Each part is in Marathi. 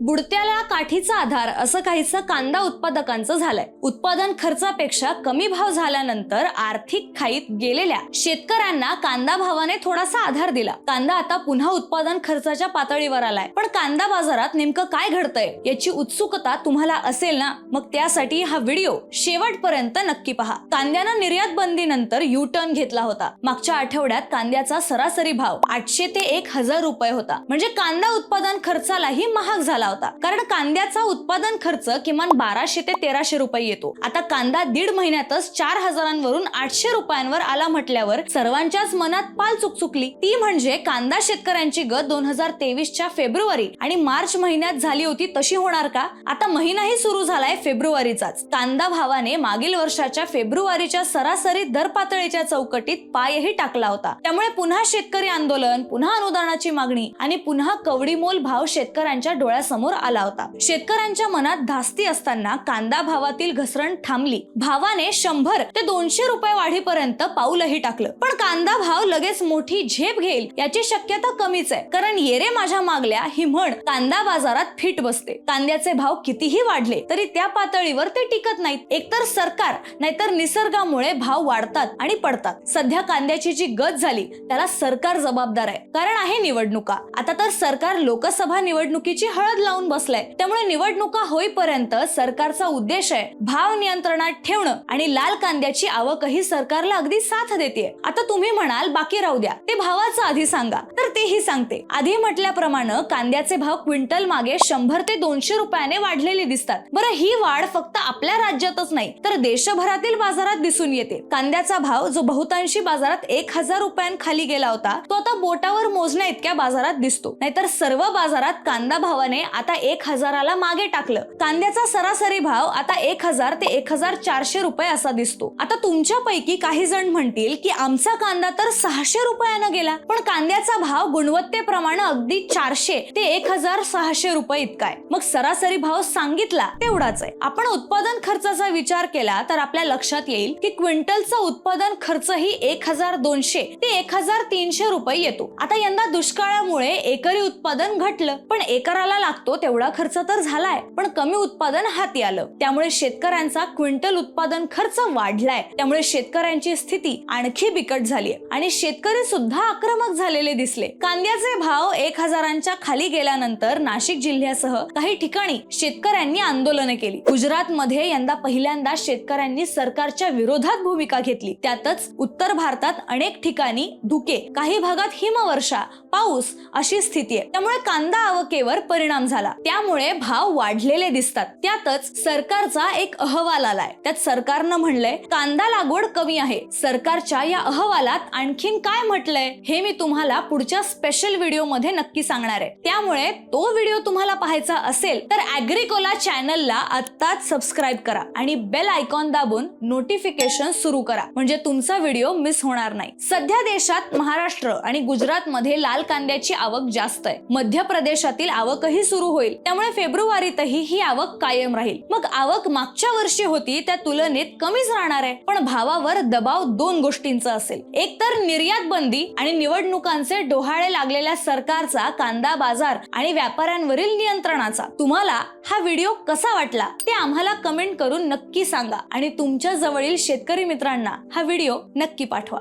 बुडत्याला काठीचा आधार असं काहीसं कांदा उत्पादकांचं झालंय. उत्पादन खर्चापेक्षा कमी भाव झाल्यानंतर आर्थिक खाईत गेलेल्या शेतकऱ्यांना कांदा भावाने थोडासा आधार दिला. कांदा आता पुन्हा उत्पादन खर्चाच्या पातळीवर आलाय. पण कांदा बाजारात नेमकं काय घडतंय याची उत्सुकता तुम्हाला असेल ना? मग त्यासाठी हा व्हिडिओ शेवटपर्यंत नक्की पहा. कांद्यानं निर्यात बंदीनंतर यू टर्न घेतला होता. मागच्या आठवड्यात कांद्याचा सरासरी भाव आठशे ते एक हजार रुपये होता. म्हणजे कांदा उत्पादन खर्चालाही महाग झाला होता कारण कांद्याचा उत्पादन खर्च किमान बाराशे ते तेराशे रुपये येतो. आता कांदा दीड महिन्यातच चार हजारांवरून आठशे रुपयांवर आला म्हटल्यावर सर्वांच्याच मनात पाल चुकचुकली. ती म्हणजे कांदा शेतकऱ्यांची गत दोन हजार तेवीसच्या फेब्रुवारी आणि मार्च महिन्यात झाली होती तशी होणार का? आता महिनाही सुरू झालाय फेब्रुवारीचाच. कांदा भावाने मागील वर्षाच्या फेब्रुवारीच्या सरासरी दर पातळीच्या चौकटीत पायही टाकला होता. त्यामुळे पुन्हा शेतकरी आंदोलन पुन्हा अनुदानाची मागणी आणि पुन्हा कवडीमोल भाव शेतकऱ्यांच्या डोळ्यासमोर आला होता. शेतकऱ्यांच्या मनात धास्ती असताना कांदा भावातील घसरण थांबली. भावाने शंभर ते दोनशे रुपये वाढीपर्यंत पाऊलही टाकलं. पण कांदा भाव लगेच मोठी झेप घेईल याची शक्यता कमीच आहे. कारण येरे माझ्या मागल्या ही म्हण कांदा बाजारात फिट बसते. कांद्याचे भाव कितीही वाढले तरी त्या पातळीवर ते टिकत नाहीत. एकतर सरकार नाहीतर निसर्गामुळे भाव वाढतात आणि पडतात. सध्या कांद्याची जी गत झाली त्याला सरकार जबाबदार आहे. कारण आहे निवडणुका. आता तर सरकार लोकसभा निवडणुकीची हळद लावून बसलाय. त्यामुळे निवडणुका होईपर्यंत सरकारचा उद्देश आहे भाव नियंत्रणात ठेवणं आणि लाल कांद्याची आवकही सरकारला अगदी साथ देते आता तुम्ही म्हणाल बाकी राहू द्या. ते भावाचं आधी सांगा. तर तेही सांगते. आधी म्हटल्याप्रमाणे कांद्याचे भाव क्विंटल मागे शंभर ते दोनशे रुपयाने वाढलेले दिसतात. बरं ही वाढ फक्त आपल्या राज्यातच नाही तर देशभरातील बाजारात दिसून येते. कांद्याचा भाव जो बहुतांशी बाजारात एक हजार रुपयांखाली गेला होता तो आता बोटावर मोजण्या इतक्या बाजारात दिसतो. नाहीतर सर्व बाजारात कांदा भावाने आता एक हजाराला मागे टाकलं. कांद्याचा सरासरी भाव आता एक हजार ते एक हजार चारशे रुपये असा दिसतो. आता तुमच्यापैकी काही जण म्हणतील की आमचा कांदा तर सहाशे रुपयानं गेला. पण कांद्याचा भाव गुणवत्तेप्रमाणे अगदी चारशे ते एक हजार सहाशे रुपये इतका आहे. मग सरासरी भाव सांगितला तेवढाच आहे. आपण उत्पादन खर्चाचा विचार केला तर आपल्या लक्षात येईल की क्विंटलचा उत्पादन खर्च ही एक हजार दोनशे ते एक हजार तीनशे रुपये येतो. आता यंदा दुष्काळामुळे एकरी उत्पादन घटलं. पण एकराला लागतो तेवढा खर्च तर झालाय पण कमी उत्पादन हाती आलं. त्यामुळे शेतकऱ्यांचा क्विंटल उत्पादन खर्च वाढलाय. त्यामुळे शेतकऱ्यांची स्थिती आणखी बिकट झाली आणि शेतकरी सुद्धा आक्रमक झालेले दिसले. कांद्याचे भाव एक हजारांच्या खाली गेल्यानंतर नाशिक जिल्ह्यासह काही ठिकाणी शेतकऱ्यांनी आंदोलने केली. गुजरात मध्ये यंदा पहिल्यांदा शेतकऱ्यांनी सरकारच्या विरोधात भूमिका घेतली. त्यातच उत्तर भारतात अनेक ठिकाणी धुके काही भागात हिमवर्षा पाऊस अशी स्थिती आहे. त्यामुळे कांदा आवकेवर परिणाम झाला. त्यामुळे भाव वाढलेले दिसतात. त्यातच सरकारचा एक अहवाल आलाय. त्यात सरकारनं म्हणलंय कांदा लागवड कमी आहे. सरकारच्या या अहवालात आणखीन काय म्हटलंय हे मी तुम्हाला पुढच्या स्पेशल व्हिडिओमध्ये नक्की सांगणार आहे. त्यामुळे तो व्हिडिओ तुम्हाला पाहायचा असेल तर अॅग्रिकोला चॅनलला आत्ताच सबस्क्राईब करा आणि बेल आयकॉन दाबून नोटिफिकेशन सुरू करा. म्हणजे तुमचा व्हिडिओ मिस होणार नाही. सध्या देशात महाराष्ट्र आणि गुजरात मध्ये लाल कांद्याची आवक जास्त आहे. मध्य प्रदेशातील आवकही सुरू होईल. त्यामुळे फेब्रुवारीतही ही आवक कायम राहील. मग आवक मागच्या वर्षी होती त्या तुलनेत कमीच राहणार आहे. पण भावावर दबाव दोन गोष्टींचा असेल. एक तर निर्यात बंदी आणि निवडणुकांचे डोहाळे लागलेल्या सरकारचा कांदा बाजार आणि व्यापाऱ्यांवरील नियंत्रणाचा. तुम्हाला हा व्हिडिओ कसा वाटला ते आम्हाला कमेंट करून नक्की सांगा आणि तुमच्या जवळील शेतकरी मित्रांना हा व्हिडिओ नक्की पाठवा.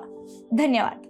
धन्यवाद.